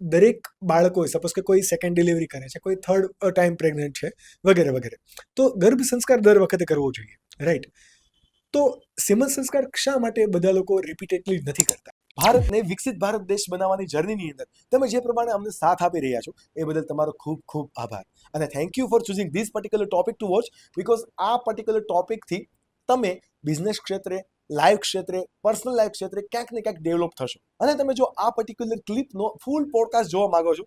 દરેક બાળકો સપોઝ કે કોઈ સેકન્ડ ડિલિવરી કરે છે, કોઈ થર્ડ ટાઈમ પ્રેગ્નન્ટ છે, વગેરે વગેરે, તો ગર્ભ સંસ્કાર દર વખતે કરવો જોઈએ રાઈટ તો સિમન સંસ્કાર શા માટે બધા લોકો રિપીટેડલી નથી કરતા? ભારતને વિકસિત ભારત દેશ બનાવવાની જર્નીની અંદર તમે જે પ્રમાણે અમને સાથ આપી રહ્યા છો, એ બદલ તમારો ખૂબ ખૂબ આભાર. અને thank you for choosing this particular topic to watch because આ પર્ટિક્યુલર ટોપિકથી તમે બિઝનેસ ક્ષેત્રે લાઈફ ક્ષેત્રે, પર્સનલ લાઈફ ક્ષેત્રે ક્યાંક ને ક્યાંક ડેવલપ થશો. અને તમે જો આ પર્ટિક્યુલર ક્લિપનો ફૂલ પોડકાસ્ટ જોવા માંગો છો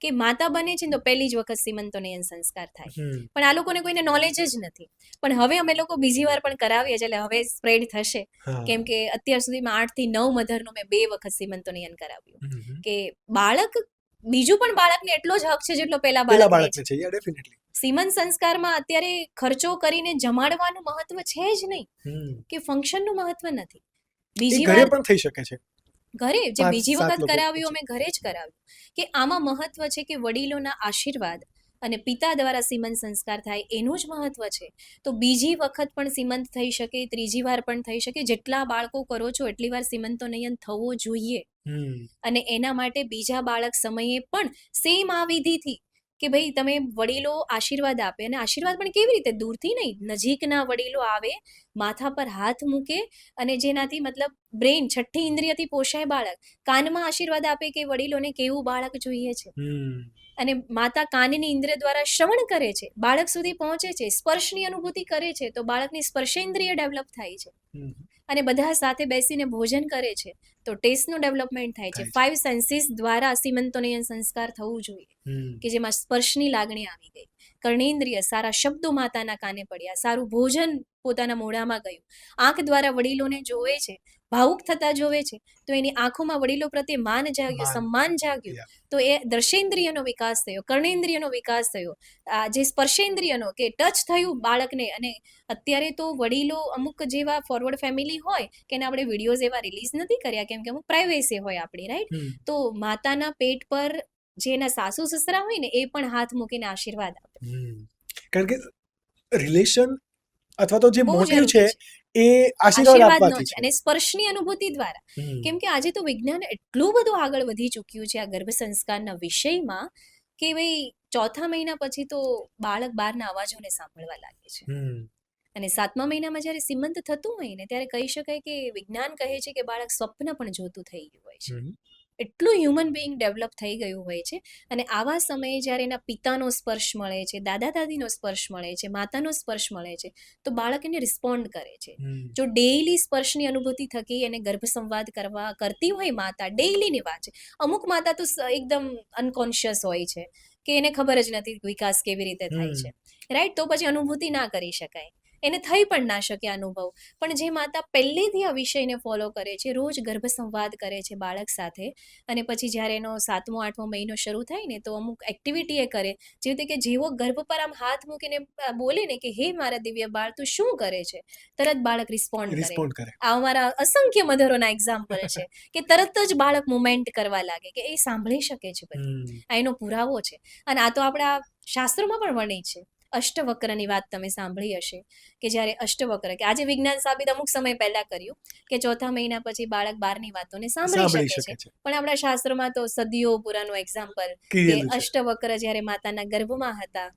કે માતા બને છે તો પહેલી જ વખત સીમંતોનયન સંસ્કાર થાય. પણ આ લોકોને કોઈને નોલેજ જ નથી. પણ હવે અમે લોકો બીજી વાર પણ કરાવીએ એટલે હવે સ્પ્રેડ થશે. કેમ કે અત્યાર સુધીમાં આઠથી નવ મધરનું મેં બે વખત સીમંતોનયન કરાવ્યું. કે બાળક બીજું પણ બાળકને એટલો જ હક છે જેટલો બાળક બાળકને છે. ડેફિનેટલી સીમંત સંસ્કારમાં અત્યારે ખર્ચો કરીને જમાડવાનું મહત્વ છે જ નહીં. કે ફંક્શનનું મહત્વ નથી. બીજી વાર પણ થઈ શકે છે. ઘરે જે પાંચ, બીજી સાત વખત લોકો કરાવ્યું અમે ઘરે જ કરાવ્યું. કે આમાં મહત્વ છે કે વડીલોના આશીર્વાદ અને પિતા દ્વારા સીમંત સંસ્કાર થાય એનું જ મહત્વ છે. તો બીજી વખત પણ સીમંત થઈ શકે ત્રીજી વાર પણ થઈ શકે જેટલા બાળકો કરો છો એટલી વાર સીમંતો નયન થવો જોઈએ. અને એના માટે બીજા બાળક સમયે પણ સેમ આ વિધિથી કે ભાઈ તમે વડીલો આશીર્વાદ આપે અને આશીર્વાદ પણ કેવી રીતે? દૂરથી નહીં નજીકના વડીલો આવે માથા પર હાથ મૂકે અને જેનાથી મતલબ બ્રેન છઠ્ઠી ઇન્દ્રિયથી પોષાય બાળક. કાનમાં આશીર્વાદ આપે કે વડીલોને કેવું બાળક જોઈએ છે? અને માતા કાનની ઇન્દ્રિય દ્વારા શ્રવણ કરે છે. બાળક સુધી પહોંચે છે સ્પર્શની અનુભૂતિ કરે છે તો બાળકની સ્પર્શેન્દ્રિય ડેવલપ થાય છે. અને બધા સાથે બેસીને ભોજન કરે છે. તો ટેસ્ટનું ડેવલપમેન્ટ થાય છે. ફાઇવ સેન્સીસ દ્વારા સીમંતોનયન સંસ્કાર થવું જોઈએ કે જેમાં સ્પર્શની લાગણી આવી ગઈ. કર્ણેન્દ્રિય સારા શબ્દો માતાના કાને પડ્યા. સારું ભોજન પોતાના મોઢામાં ગયું. આંખ દ્વારા વડીલોને જોવે છે ભાવુક થતા જોવે છે તો એની આંખોમાં વડીલો પ્રત્યે માન જાગ્યું સન્માન જાગ્યું. તો એ દર્શેન્દ્રિયનો વિકાસ થયો કર્ણેન્દ્રિયનો વિકાસ થયો. આ જે સ્પર્શેન્દ્રિયનો કે ટચ થયું બાળકને અને અત્યારે તો વડીલો અમુક જેવા ફોરવર્ડ ફેમિલી હોય કે એને આપણે વિડીયોઝ એવા રિલીઝ નથી કર્યા કેમ કે અમુક પ્રાઇવેસી હોય આપણી રાઈટ તો માતાના પેટ પર જે એના સાસુ સસરા હોય ને એ પણ હાથ મૂકીને આશીર્વાદ આપે. કારણ કે રિલેશન અથવા તો જે મોટિવ છે એ આશીર્વાદ આપવાથી અને સ્પર્શની અનુભૂતિ દ્વારા. કેમ કે આજે તો વિજ્ઞાન એટલું બધું આગળ વધી ચૂક્યું છે આ ગર્ભ સંસ્કારના વિષયમાં કે ભાઈ ચોથા મહિના પછી તો બાળક બહારના અવાજોને સાંભળવા લાગે છે. અને સાતમા મહિનામાં જ્યારે સિમંત થતું હોય ને ત્યારે કહી શકાય કે વિજ્ઞાન કહે છે કે બાળક સ્વપ્ન પણ જોતું થઈ ગયું હોય છે. એટલું હ્યુમન બિઈંગ ડેવલપ થઈ ગયું હોય છે અને આવા સમયે જ્યારે એના પિતાનો સ્પર્શ મળે છે દાદા દાદીનો સ્પર્શ મળે છે માતાનો સ્પર્શ મળે છે તો બાળક એને રિસ્પોન્ડ કરે છે. જો ડેઈલી સ્પર્શની અનુભૂતિ થકી એને ગર્ભ સંવાદ કરવા કરતી હોય માતા ડેઈલીની વાત છે. અમુક માતા તો એકદમ અનકોન્શિયસ હોય છે કે એને ખબર જ નથી વિકાસ કેવી રીતે થાય છે. રાઈટ તો પછી અનુભૂતિ ના કરી શકાય. એને થઈ પણ ના શકે અનુભવ. પણ જે માતા પહેલેથી આ વિષયને ફોલો કરે છે રોજ ગર્ભ સંવાદ કરે છે બાળક સાથે અને પછી જ્યારે એનો સાતમો આઠમો મહિનો શરૂ થાય ને તો અમુક એક્ટિવિટી એ કરે. જે રીતે કે જેવો ગર્ભ પર આમ હાથ મૂકીને બોલે ને કે હે મારા દિવ્ય બાળ તું શું કરે છે? તરત બાળક રિસ્પોન્ડ કરે. આ અમારા અસંખ્ય મધરોના એક્ઝામ્પલ છે કે તરત જ બાળક મુમેન્ટ કરવા લાગે કે એ સાંભળી શકે છે બધું. આ એનો પુરાવો છે. અને આ તો આપણા શાસ્ત્રોમાં પણ વર્ણિત છે. અષ્ટવક્રની વાત તમે સાંભળી હશે કે જ્યારે અષ્ટવક્ર કે આજે વિજ્ઞાન સાબિત અમુક સમય પહેલા કર્યું કે ચોથા મહિના પછી બાળક બારની વાતોને સાંભળી શકે છે. પણ આપણા શાસ્ત્રોમાં તો સદીઓ પુરાનો એક્ઝામ્પલ કે અષ્ટવક્ર જ્યારે માતાના ગર્ભમાં હતા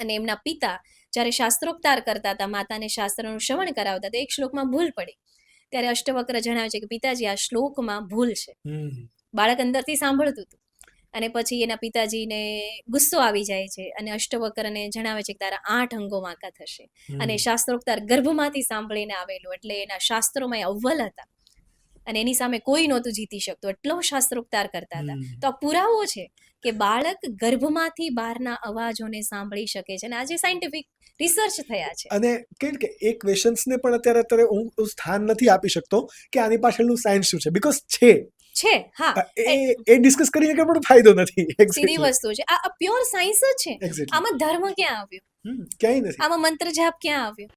અને એમના પિતા જ્યારે શાસ્ત્રોક્તાર કરતા હતા માતાને શાસ્ત્રનું શ્રવણ કરાવતા તો એક શ્લોકમાં ભૂલ પડી. ત્યારે અષ્ટવક્ર જણાવે છે કે પિતાજી આ શ્લોકમાં ભૂલ છે. બાળક અંદરથી સાંભળતું હતું. અને પછી એના પિતાજીને ગુસ્સો આવી જાય છે અને અષ્ટવકરને જણાવે છે કે તારા આઠ અંગો વાંકા થશે. અને શાસ્ત્રોક્તાર ગર્ભમાંથી સાંભળીને આવેલું એટલે એના શાસ્ત્રોમાં એ અવ્વલ હતા. અને એની સામે કોઈ નહોતું જીતી શકતું એટલો શાસ્ત્રોક્તાર કરતા હતા. તો આ પુરાવો છે કે બાળક ગર્ભમાંથી બહારના અવાજોને સાંભળી શકે છે અને આજે સાયન્ટિફિક રિસર્ચ થયા છે. અને કેમ કે એ ક્વેશ્ચન્સને પણ અત્યારે અત્યારે હું હું સ્થાન નથી આપી શકતો કે આની પાછળનું સાયન્સ શું છે? બીકોઝ છે. છે હા. એ ડિસ્કસ કરીને કે પણ ફાયદો નથી. સીધી વસ્તુ છે. આ પ્યોર સાયન્સ જ છે. આમાં ધર્મ ક્યાં આવ્યો? ક્યાંય નથી. આમાં મંત્ર જાપ ક્યાં આવ્યો?